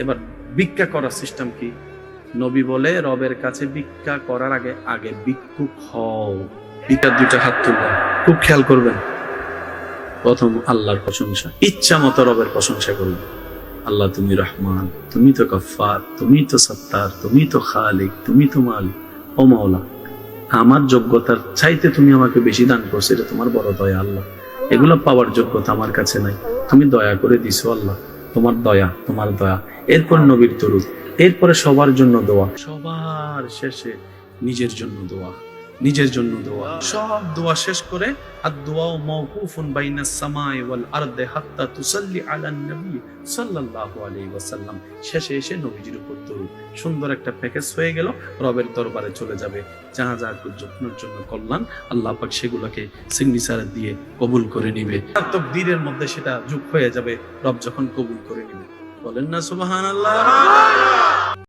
এবার ভিক্ষা করার সিস্টেম কি? নবী বলে রবের কাছে ভিক্ষা করার আগে আগে ভিক্ষুক হও। ভিক্ষার দুইটা হাত তুলবেন, খুব খেয়াল করবেন। প্রথম আল্লাহর প্রশংসা, ইচ্ছা মতো রবের প্রশংসা করবেন আল্লাহ, তুমি রহমান, তুমি তো গফফার, তুমি তো সত্তার, তুমি তো খালিক, তুমি তো মালিক ও মাওলা আমার যোগ্যতার চাইতে তুমি আমাকে বেশি দান করছ, এটা তোমার বড় দয়া আল্লাহ। এগুলো পাওয়ার যোগ্যতা আমার কাছে নাই। তুমি দয়া করে দিছো আল্লাহ, তোমার দয়া তোমার দয়া। এরপর নবীর তরুদ এরপরে সবার জন্য দোয়া। সবার শেষে নিজের জন্য দোয়া, নিজের জন্য দোয়া। সব দোয়া শেষ করে আর দোয়া মাওকুফুন বাইনা সামাই ওয়াল আরদে হাত্তা তুসাল্লি আলান নবী সাল্লাল্লাহু আলাইহি ওয়াসাল্লাম। শেষে এসে নবীজির উপর দরুদ। সুন্দর একটা প্যাকেজ হয়ে গেল, রবের দরবারে চলে যাবে। যাহা যা যত্নের জন্য কল্যাণ, আল্লাহ পাক সেগুলোকে সিগনেচার দিয়ে কবুল করে নিবে। তকদীরের মধ্যে সেটা যোগ হয়ে যাবে, রব যখন কবুল করে নিবে। বলেন না সুবহানাল্লাহ।